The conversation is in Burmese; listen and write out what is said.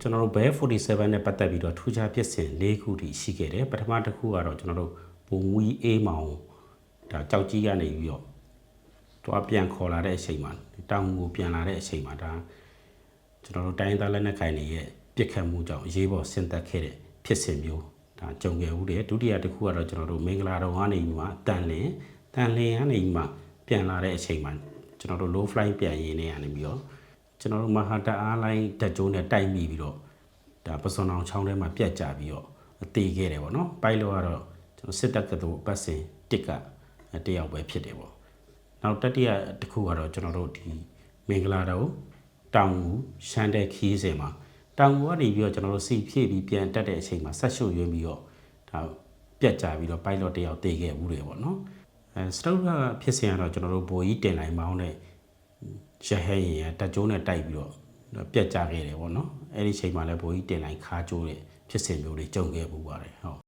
ကျွန်တော်တို့ Bear 47နဲ့ပတ်သက်ပြီးတော့ထူးခြားဖြစ်စဉ်၄ခုထိရှိခဲ့တယ်ပထမတစ်ခုကတော့ကျွန်တော်တို့ဘုံဝီအေးမောင်ဒါကြောက်ကြီးကနေပြီးတော့တွားပြန်ခေါ်လာတဲ့အချိန်မှာတောင်ကိုပြန်လာတဲ့အချိန်မှာဒါကျွန်တော်တို့တိုင်းသားလက်နက်ကိုင်တွေရဲ့ပြစ်ခတ်မှုကြောင့်အရေးပေါ်ဆင်သက်ခဲ့တဲ့ဖြစ်စဉ်မျိုးဒါကြုံခဲ့ဦးတယ်ဒုတိယတစ်ခုကတော့ကျွန်တော်တို့မင်္ဂလာတော်ကနေပြီးမှတန်လင်းတန်လင်းကနေပြီးမှပြန်လာတဲ့အချိန်မှာကျွန်တော်တို့ low flight ပြန်ရင်းနေရနေပြီးတော့ ကျွန်တော်တို့မဟာတာအားလိုင်းဓာတ်ကြိုးနဲ့တိုက်မိပြီးတော့ဒါပစွန်အောင်ချောင်းထဲမှာပြတ်ကြပြီးတော့တည်ခဲ့တယ်ပေါ့နော်ပိုက်လို့ကတော့ကျွန်တော်စစ်တပ်ကတူပတ်စင်တစ်ကတယောက်ပဲဖြစ်တယ်ပေါ့နောက်တတိယတစ်ခုကတော့ကျွန်တော်တို့ဒီမင်္ဂလာတော်တောင်ကူရှမ်းတဲ့ခီးစင်မှာတောင်ကူကနေပြီးတော့ကျွန်တော်တို့စီဖြည့်ပြီးပြန်တက်တဲ့အချိန်မှာဆက်ရှုပ်ရွေးပြီးတော့ဒါပြတ်ကြပြီးတော့ပိုက်လော့တယောက်တည်ခဲ့ဘူးတယ်ပေါ့နော်အဲစတုတ်ကဖြစ်စဉ်ကတော့ကျွန်တော်တို့ဘိုးကြီးတင်လိုက်မောင်းတဲ့ ရဟဲရင်ရတက်ကြိုးနဲ့တိုက်ပြီးတော့ပြက်ကြခဲ့တယ်ပေါ့နော်အဲ့ဒီချိန်မှာလည်းဘိုးကြီးတင်လိုက်ခါကြိုးတဲ့ဖြစ်စဉ်မျိုးတွေကြုံခဲ့ပူပါတယ်ဟုတ်